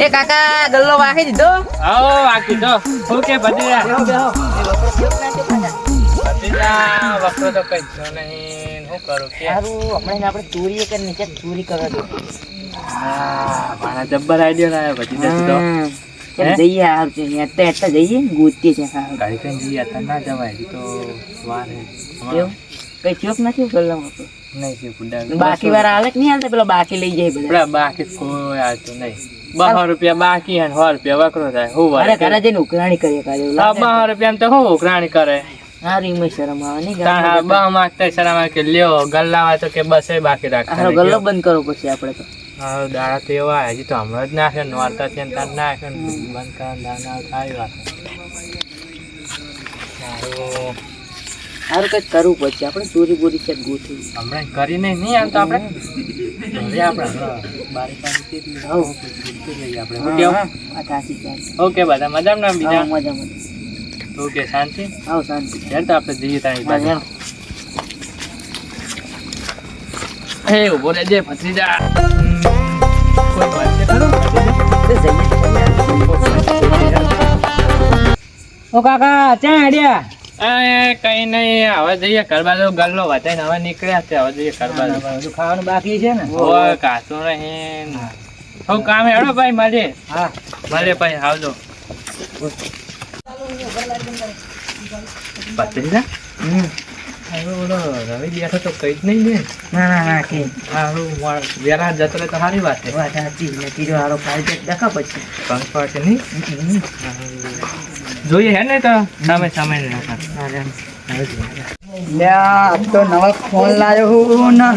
એ કાકા ગલ્લો વાહી દીધો. આવો બાકી તો ઓકે ભત્રીજા. ભત્રીજા વખરો તો કઈ છો નહીં. હું કરું કે? સારું હમણાં આપણે ચોરી કે નીચે ચોરી કરવા દો હા, મારા જબ્બર આઈડિયા લાવ્યો ભત્રીજા તું તો જઈએ હેઠતા હેઠતા જઈએ ગોતીએ છે ગાડી કઈ જઈએ અત્યારે ના જવાય તો વાર કઈ ચોક નથી ગલ્લો વાપરો નહીં બાકી વાર હાલે નહીં હાલતા? પેલો બાકી લઈ જાય બાકી કોઈ આવતું નહીં. બસો રૂપિયા બાકી હે સો રૂપિયા વકરો થાય. હું અરે ઘરે જઈને ઉઘરાણી કરીએ કાલે હા બસો રૂપિયા તો હું ઉઘરાણી કરે? હારું એમાં શરમ આવે નહીં હા બા માંગતા શરમ આવે કે લ્યો ગલ્લા તો કે બસે બાકી હારો ગલ્લો બંધ કરવો પછી આપણે તો. હા દાડા તો એવા હજી તો હમણાં જ નાખે ને વાર્તા છે ને તાર નાખે બંધ કરે દાડા સારી વાત. સારું હારું કંઈક કરવું પડશે. આપણે ચોરી બોરી છે ગોઠવી. હમણાં કરીને નહીં આવતો આપણે. હવે આપણે બારી પાસે આપણે આ ઓકે બધા મજામાં? ના બીજા? મજા મજા ઓકે શાંતિ? આવ શાંતિ. યાર તો આપણે જઈએ તારી જાણો. હે ઊભો રહેજે ભત્રીજા કોઈ બચશે ખરું જઈએ. ઓ કાકા ચા આડ્યા કઈ નહીં હવે જઈએ ઘર બાજુ. ગલ્લો વધાઈને હવે નીકળ્યા છે હવે જઈએ બધું ખાવાનું બાકી છે ને? ઓ કાચો નહીં હો. કામ હેડો ભાઈ મળે હા. મળીએ ભાઈ આવજો. હવે ઓલો રવિ બેઠો તો કઈ જ નહીં ને. ના ના ના કે. હારું વેલા જતો રહે તો સારી વાત છે. વાત સાચી ને કીધું હારો દેખા પછી. કંક પડશે નહીં? જોઈએ હે ને તો સામે સામે. લ્યા, તો નવા ફોન લાવ્યો હું ને.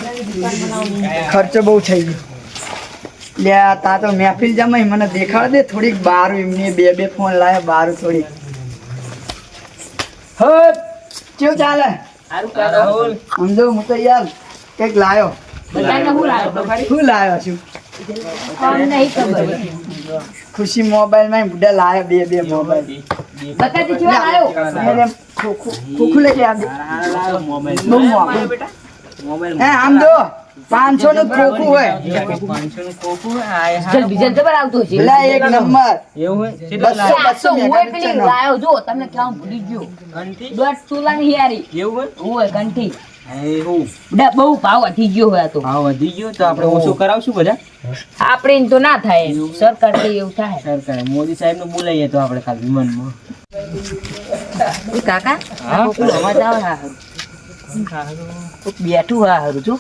ખર્ચો બહુ થઈ ગયો. લ્યા તા તો મહેફિલ જમાઈ મને દેખાડ દે થોડીક બારું એમની બે બે ફોન લાવ્યા બારું થોડીક. હો કેવું ચાલે? સમજો હું તો યાર કંઈક લાવ્યો શું લાવ્યો છું. ખુશી મોબાઈલમાં બુડા લાવ્યા બે બે મોબાઈલ એટલે ખોખું ખોખું લેકે આ દે. બહુ હે આમ જો પાંચસો નું ખોખું હોય. ડીઝલ ડીઝલ જબર આવતું હશે? પેલા એક નંબર. એવું હોય? બસો બસો પેલી લાયો જો તમને ક્યાં ભૂલી ગયો. દોઢ તોલાની યારી એવું હોય? કંઠી એવું બડા બહુ ભાવ વધી ગયો હોય આ તો. ભાવ વધી ગયો તો આપણે ઓછું કરાવશું બધા? આપણે તો ના થાય. સરકારથી એવું થાય. સરકારે. મોદી સાહેબ ને બોલાવીએ તો આપણે ખાલી વિમાનમાં. કાકા હા? અવાજ આવે હા બેઠું હા હારું છું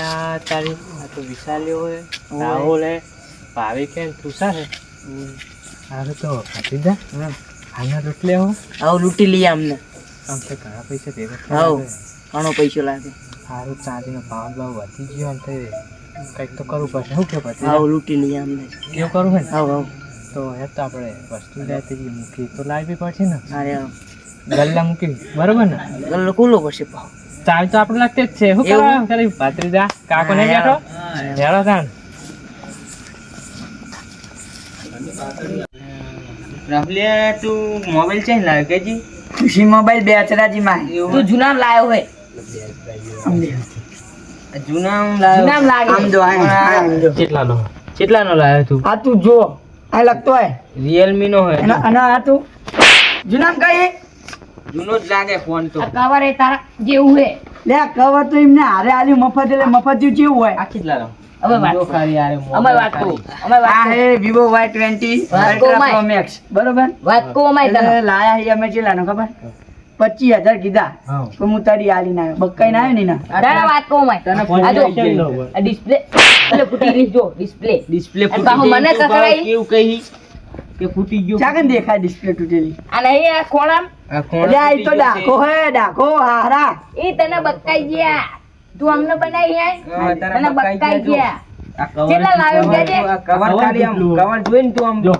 આ તારી આ તો વિશાલી હોય રાહુલ હે ભાવિક હે તુષાર હે. હારું તો ભત્રીજા હાલના રોટલે હો. આવું લૂંટી લઈએ અમને આમ તો ઘણા પૈસા ભેગા હાવ. ઘણો પૈસો લાગે. સારું ચાંદીનો ભાવ ભાવ વધી ગયો આમ થઈ કંઈક તો કરવું પડશે. શું કે પછી? ભત્રીજા લૂંટી લઈએ અમને કેવું કરવું હોય આવ આવ. તો હે તો આપણે વસ્તુ જાય તે મૂકી તો લાવવી પડશે ને. અરે આવ. ગલ્લા મૂકી. બરોબર ને? ગલ્લો ખુલ્લો પડશે ભાવ ચાવી તો આપણે લાગતી જ છે. શું? કરવા કરી ભત્રીજા કાકો ને બેઠો? હેડો તાણ. રાહુલિયા તું મોબાઈલ ચેન્જ લાવ્યો કે જી? ખુશી મોબાઈલ બેચરાજી માં તું જૂના લાયો હોય. જૂના લાવ્યો લાગે. આમ જો આમ, આમ જો. કેટલા નો લાવ્યો તું? આ તું જો. આ લગતો હોય. રિયલમી નો હોય. અને અને આ તું. જુનામ કઈ? જૂનો જ લાગે ફોન તો. કવર એ તારા જેવું હે. લે કવર તો એમને હારે આલ્યું મફત એટલે મફત જેવું કેવું હોય. આ કેટલા નો વાત જુઓ કરો. ખાલી યાર અમે વાત અમે વાત આ હે બરોબર? વાત અમાય લાયા હી અમે ચેલાનો ખબર? પચીસ હજાર કીધા. હા. તો હું તારી આલી ના બકાઈ ના આવ્યો ને ના વાત કહું મેં આ જો. ડિસ્પ્લે એટલે ફૂટી ગઈ જો ડિસ્પ્લે ડિસ્પ્લે ફૂટી મને કકડાઈ. કેવું કહી? કે ફૂટી ગયું. ચાકન દેખાય ડિસ્પ્લે તૂટેલી? આ નહીં આ ખોળામ આ કોણ એટલે તો ડાકો હે ડાકો હારા એ તને બકાઈ ગયા. તું અમને બનાવી આય. તને બકાઈ ગયા કેટલા લાવ્યો કે કવર કાઢી આમ કવર જોઈને તું આમ જો.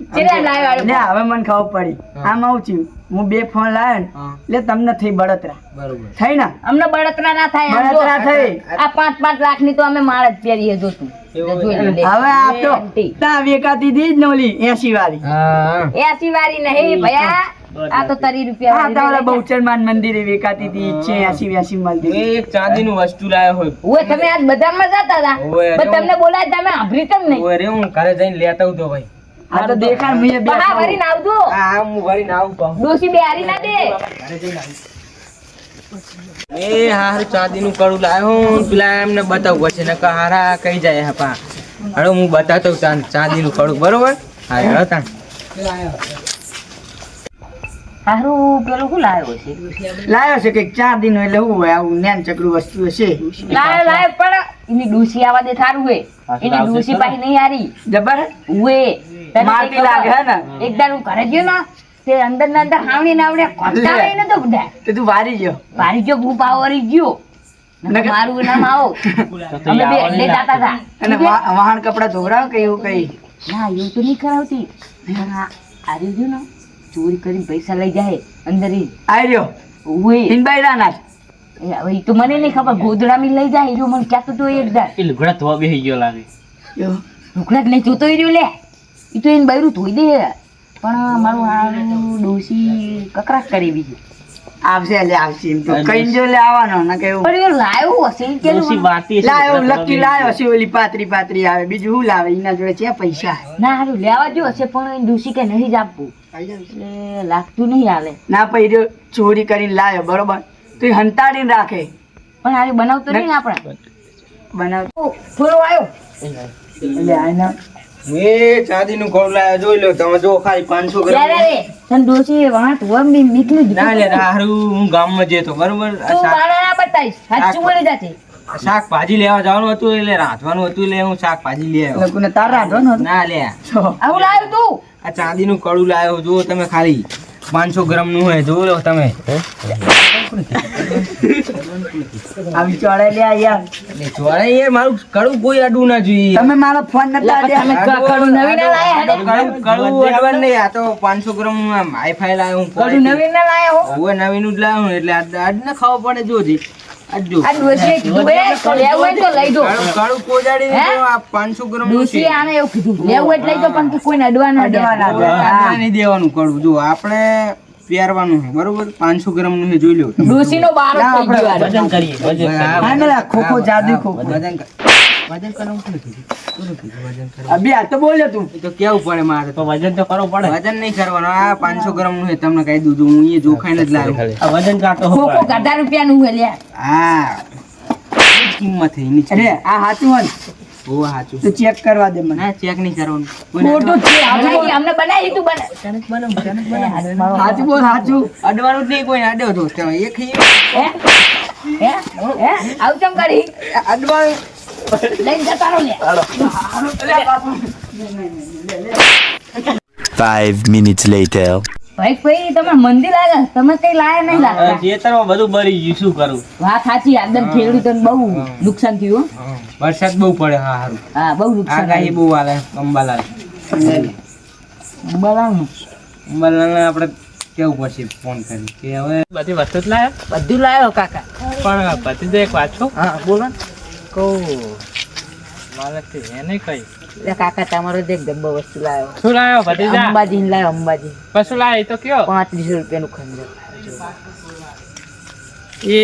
એટલે હવે મને ખબર પડી. આમાં આવું થયું હું બે ફોન લાવ્યો ને એટલે તમને થઈ બળતરા. બરોબર. થઈ ને? અમને બળતરા ના થાય બળતરા થઈ. આ પાંચ પાંચ લાખની તો અમે માળ જ પહેરીએ. હવે આ તો. વેકાતી હતી જ ને એસી વાળી એસી વાળી નહીં ભયા. આ તો તરી રૂપિયા હા વાળી તારા લઈ જા. બહુચરમાન મંદિરે હતી છે એસી વ્યાસી મંદિર એક હતી. નું વસ્તુ લાયો હોય. ઓય તમે આજ બજારમાં જતા હતા? તમને બોલાય તમે આભરી કેમ નહીં. ઓય રે હું ઘરે જઈને લેતા આવતો ભાઈ આ તો દેખાડ મુએ બે હા વળી ને આવજો. આ હું ભરીને આવું ડોસી બે હારી ના દે. એ હારું ચાંદીનું કડું લાવ્યો પેલા એમને બતાવવું પડશે નકર હારા કઈ જાય હપા હવે હું બતાવતો હોઉં ચાંદ કડું બરોબર? હા હેડો તાણ. હારું પેલું શું લાવ્યો છે? લાયો છે કે ચાર દિન એટલે હું હોય આવું જ્ઞાન ચક્રુ વસ્તુ હશે. લાવ્યો લાવ્યો પણ એની ડોસી આવા દે સારું હે. એની ડોસી પાછી નહીં હારી. જબર? તને મારતી લાગે હે ને? એકદાર હું ઘરે ગયો ને તે અંદર ને અંદર હાવણી ને આવડે કોટા લઈને તો બધા. તે તું વારી ગયો. વારી ગયો હું પાવરી ગયો. મારું નામ આવો. અમે બે એટલે જાતા હતા. અને વાહન કપડા ધોવરાવ કે એવું કઈ? ના એવું તો નહીં કરાવતી. આ આર્યો ને ચોરી કરીને પૈસા લઈ જાય અંદર. આઈ રહ્યો? ઉએ હિનબાઈ રાના. એ હવે તો મને નહીં ખબર ગોદડામી લઈ જાય જો મને ક્યાં તો એકદાર એ લુગડા ધોવા બેસી ગયો લાગે. લુગડા જ નહીં જોતો રહ્યો લે. ઈ તો એને બૈરું ધોઈ દે. પણ મારું આ ડોસી કકરાટ કરી બીજી આવશે એટલે આવશે એમ તો. કઈ જો લે આવવાનો ને કેવું પણ એ લાવ્યો હશે વાતી હશે, લાયો લકી લાયો છે ઓલી પાતરી પાતરી આવે. બીજું શું લાવે? એના જોડે છે પૈસા? ના હારું લેવા જો હશે પણ એ ડોસી કે નહીં જ આપવું. એટલે લાગતું નહીં આવે ના પૈર્યો ચોરી કરીને લાયો બરોબર? તો એ હંતાડીને રાખે. પણ હારે બનાવતો નહીં આપણે? બનાવતો થોડો આવ્યો એટલે આના ચાંદીનું કડું લાવ્યો જોઈ લો તમે જો ખાલી પાંચસો ગ્રામ. યારે ડોસી વાંટ વમ બી નીકળી જ ના લે હારું હું ગામમાં જતો બરોબર. તું શાક- મારા ના બતાવીશ સાચું બોલી જાતે. શાકભાજી લેવા જવાનું હતું એટલે રાંધવાનું હતું એટલે હું શાકભાજી લઈ આવ્યો. લોકોને તાર રાંધવાનું ના લે. આવું લાવ્યું તું. આ ચાંદીનું કડું લાવ્યો જો તમે ખાલી. પાંચસો ગ્રામનું હોય જોવો લો તમે. આવી ચોળે લે યાર. એટલે જોડે મારું કડું કોઈ અડવું ના જોઈએ. તમે મારો ફોન નતા તમે કડું નવીન ના લાયા ને? કડું કડું અડવાનું નહીં આ તો પાંચસો ગ્રામ હાઈફાઈ લાવ્યો હું કડું નવી ના લાયા હો? જ એટલે આજ ને ખાવા પડે જોજી જો. આ ડોસીએ કીધું લેવું હોય તો લઈ દો. કડું કડું કોજાડી હે? આ પાંચસો ગ્રામનું આને એવું કીધું. લેવું હોય લઈ દો પણ કે કોઈને અડવા ના દે અડવા ના દે. આપણે નહીં દેવાનું કડું જો આપણે પહેરવાનું છે બરોબર? પાંચસો ગ્રામનું છે જોઈ લો. ડોસી નો બારો થઈ ગયો વજન કરીએ વજન ખોખો જાદુ ખોખો. વજન કર- વજન? આ તો બોલ્યો તું. તો કેવું પડે મારે તો. વજન તો કરવો પડે. વજન નહીં કરવાનું. આ પાંચસો ગ્રામનું તમને કહી દીધું હું એ જોખાઈને જ લાવ્યો. આ વજન કાંટો ખોખો ગધા રૂપિયાનું હોય લ્યા. હા. કિંમત છે એની અરે આ સાચું હોય ઓ સાચું તો ચેક કરવા દે મને. ચેક નહીં કરવાનું. કોઈને છે બનાવી, અમને બનાવી તું બના હાચું બોલ સાચું અડવાનું જ નહીં કોઈ અડ્યો તો. એક હે? હે? હે? આવું ચમ કરી? અડવાનું લઈને જતા રહો લ્યા Five minutes later. ભાઈ કોઈ તમે મંદિર લાગે તમે કઈ લાયા નહીં લાગતા. ખેતરમાં બધું બળી ગયું શું કરું? વાત સાચી આદમ ખેડૂતોને બહુ નુકસાન થયું હો. વરસાદ બહુ પડે હા સારું હા બહુ નુકસાન આગાહી બહુ આવે અંબાલાલ. બરાબર અંબાલાલને આપણે કેવું પડશે ફોન કરી કે હવે બધી વસ્તુ જ લાયા? બધું લાવ્યો કાકા. પણ પછી તો એક વાત છું. હા બોલો. ને. કહું મારે એને કઈ. કાકા તમારો દેખ ડબ્બો વસ્તુ લાવ્યો શું લાયો ભતીજા અંબાજી લાવ્યો અંબાજી. કશું લાય? તો કયો? પાંત્રીસો રૂપિયાનું ખંજર. એ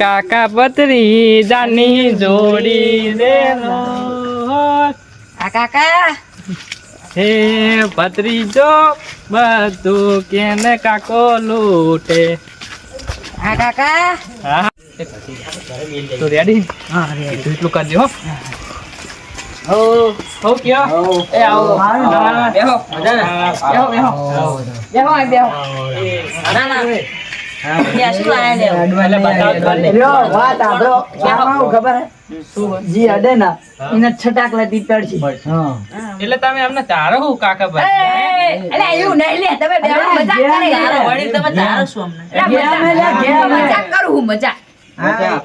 કાકા પતરી જાની જોડી દેલો આ કાકા. હે ભત્રીજો બધું કેને કાકો લૂટે? આ કાકા. હા. તો રેડી હા રેડી એટલું કરજો હો. હો હો. કયો એ આવો બેહો બેહો બેહો. બેહો બેહો. ના ના. ત્યાં શું લાયા લેવું એટલે બતાવો જ ભલે. લ્યો વાત આપણો. આમાં હું ખબર હે? જી અડે ના. એને છટાક લેતી પડશે એટલે તમે અમને તારો હું કાકા ભાઈ. એવું નહીં લે. તમે બે મજાક કરી તમે છો અમને. મજાક હું મજાક. મજા.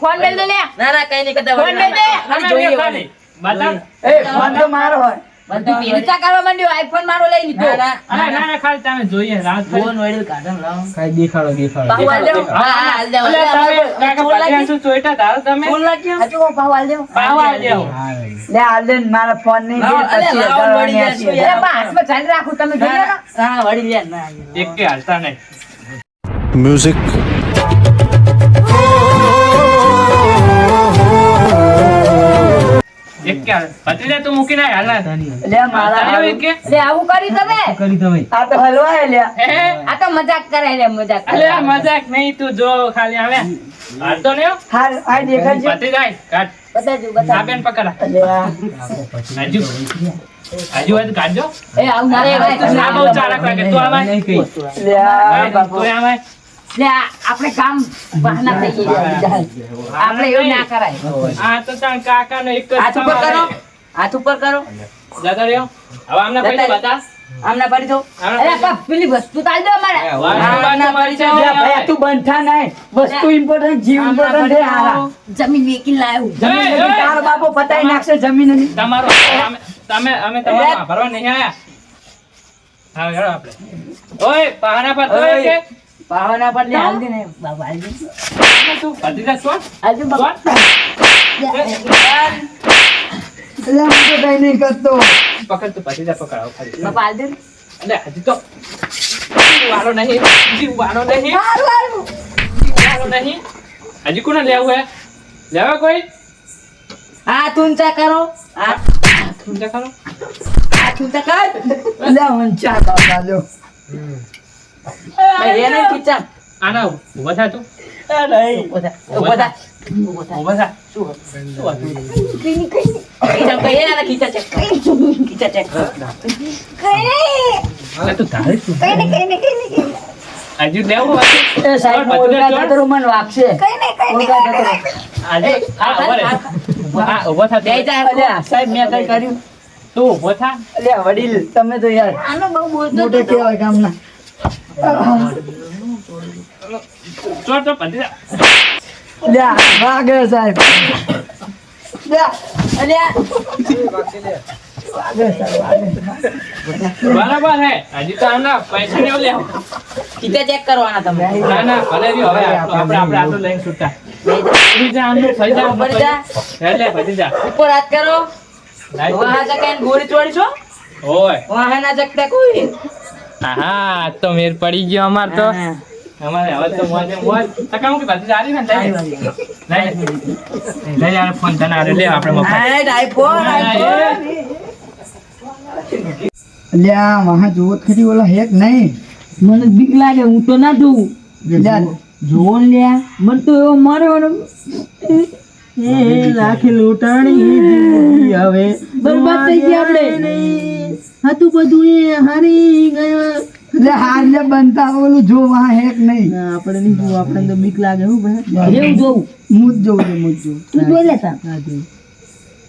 ફોન એ, દો લે. ના ના કઈ નહીં કરતા ફોન વળી દે. તમે જોઈએ ખાલી. બતાવ. એ ફોન તો મારો હોય બધું પીરચા કરવા માંડ્યો આઈફોન મારો લઈ લીધો ના ના ના, ના, ખાલી તમે જોઈએ રાત ફોન વળી કાઢો ને લાવો ખાઈ દેખાડો દેખાડો હાલ દેવો. હા હા હાલ દે અલે, તમે કાકા પતિયા શું ચોઈટા ધારો તમે? ફોન લાગ્યો આ જો પાહુ હાલ દેવો. પાહુ હાલ દેવો. લે હાલ દે મારા ફોન નહીં દે પછી વળી હજાર અરે હાથમાં ચાલી રાખું તમે ના, જોઈ લો ના, હા વળી લે ના એક કે હાલતા નહીં. Music. તું મૂકીને આય, હાલ લે મારા? લે આવું કરી તમે કરી તમે આ તો હલવાય લ્યા આ તો મજાક કરે લે મજાક અલે, મજાક નહીં, તું જો ખાલી આવે. હાલતો નહીં હો. હાલ આ દેખાડજે ભત્રીજા આય, કાઢ. બતાજો આ બેન પકડ. લે આ. હજુ. હજુ હોય તો કાઢજો. એ આવું મારે તું ના બહુ ચાલાક લાગે. તું આમાં. નહીં કઈ લે બાપુ. તું આમાં. લે આપણે કામ બહાના થઈ ગયા. આપણે એવું ના કરાય. આ તો તાર કાકાનો એક હાથ ઉપર કરો. હાથ ઉપર કરો. જતો રહ્યો. હવે આમને પૈસા બતા. આમના પાડી દો. અરે પૈસા. પેલી વસ્તુ તાલ દો અમારે. આમના તમારી છે. ભાઈ તું બંધા નહીં. વસ્તુ ઇમ્પોર્ટન્ટ જીવ ઇમ્પોર્ટન્ટ છે હારા. જમીન વેકી લાવ્યું જમીન એ, જમીન એ. તારો બાપો પતાઈ નાખશે જમીનની. તમારો તમે અમે તમારો વાપરવા નહીં આયા. હા હેડો આપણે. ઓય પહાના પર તો કે પાવાના પર લે હાલ દે ને બાબા હાલ દે. તું ભત્રીજા છો હાલ દે બાબા. લે. હું તો કઈ નહીં કરતો. પકડ તું ભત્રીજા પકડાવ ખાલી. બાબા હાલ દે. હજી તો નહીં. હજી નહીં. નહીં. કોને લેવું હે? લેવા કોઈ? આ ઊંચા કરો. ઊંચા કરો? આ ઊંચા કર. લે લ્યો. ભાઈ એને ખીચા. આના ઊભા થા તું. ઊભો થા ઊભો થા. ઊભો થા. શું શું હતું? ખીચા કહીએ ને ખીચા ચેક ખીચા ચેક અલે તું ધારે તું. હજી લેવું એ સાહેબ ભત્રીજા જતો મને વાગશે. ઓળખા જતો રહો. આજે આ ઊભા રહે. હા. થા. બે જા અલ્યા સાહેબ મેં કઈ કર્યું? તું ઊભો થા. અલ્યા વડીલ તમે તો યાર આનો બહુ બોલતો મોટો કહેવાય ગામના. ચોર તો ભત્રીજા લ્યા વાગે સાહેબ લ્યા અલ્યા વાગે સાહેબ વાગે બરાબર હે. હજી તો આના પૈસા ને એવું કીતે ચેક કરવાના તમે. ના ના ભલે રહ્યો હવે આપણે આપણે આટલું લઈને છૂટા બે જા. આનું આમનું જા ઉપર જા. એટલે ભત્રીજા ઉપર હાથ કરો. વાહ તું. ગોરી ચોડી છો? ઓય. વાહ ના જકતા કોઈ? હા તો મેર પડી ગયો અમાર તો. અમારે હવે તો મોજે મોજ. તકામ કે ભત્રીજા આવી ને લઈ. લઈ યાર ફોન તને આરે લે આપણે મફત. IPhone, iPhone. લ્યા વાહ જોત ખરી ઓલા હેક નહીં? મને બીક લાગે હું તો ના જોઉં. લ્યા જોવો ને લ્યા મને તો એવો માર્યો ને લાખ લૂંટાણી હવે બરબાદ થઈ ગયા આપણે. હતું બધું એ હારી ગયો. લે હાર લે બનતા ઓલું જોવા હેક નહીં. આપણે નહીં જોવું આપણે તો બીક લાગે હું ભાઈ. એવું જોઉં મુજ જોઉં છું મુજ જોઉં. તું જોઈ લેતા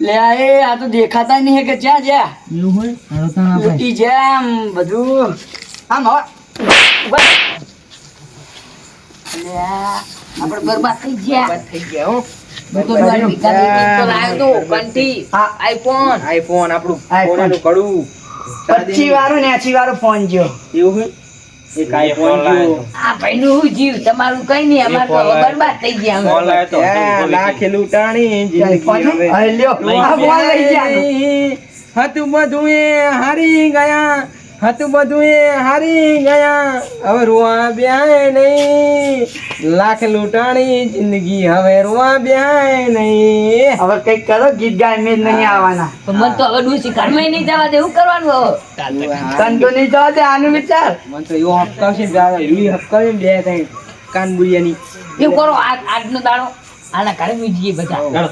લે આ એ આ તો દેખાતા નહીં હે કે જ્યાં જ્યાં. એવું હોય? હાલો તાણ આપણે તૂટી જેમ બધું. આમ હવે. લે આપણે બરબાદ થઈ ગયા. બરબાદ થઈ ગયા હો. હું તો તો તો આઈફોન આઈફોન આપણું iPhone. કડું. પચી ને ફોન એવું આ ભાઈનું શું જીવ? તમારું કઈ નહીં અમારે તો બરબાદ થઈ ગયા અમે. એ લાખ લૂંટાણી ફોન જિંદગી હવે. હવે લ્યો. આ ફોન લઈ ગયા. હતું બધું એ હારી ગયા. હતું બધું એ હારી ગયા હવે રોવા બ્યાય નહીં લાખ લૂંટાણી જિંદગી હવે રોવા બ્યાય નહીં હવે કંઈક કરો ગીત ગાય મેં નહીં આવવાના મને તો હવે ડૂસી ઘરમાં નહીં જવા દે શું કરવાનું હવે તન તો નહીં જવા દે આનું વિચાર મને તો એવો હપકાવશે દાદા એવી હપકાવી બે થઈ કાન બુડિયાની એવું કરો આજ આજનો દાડો આના ઘરે બીજી બધા.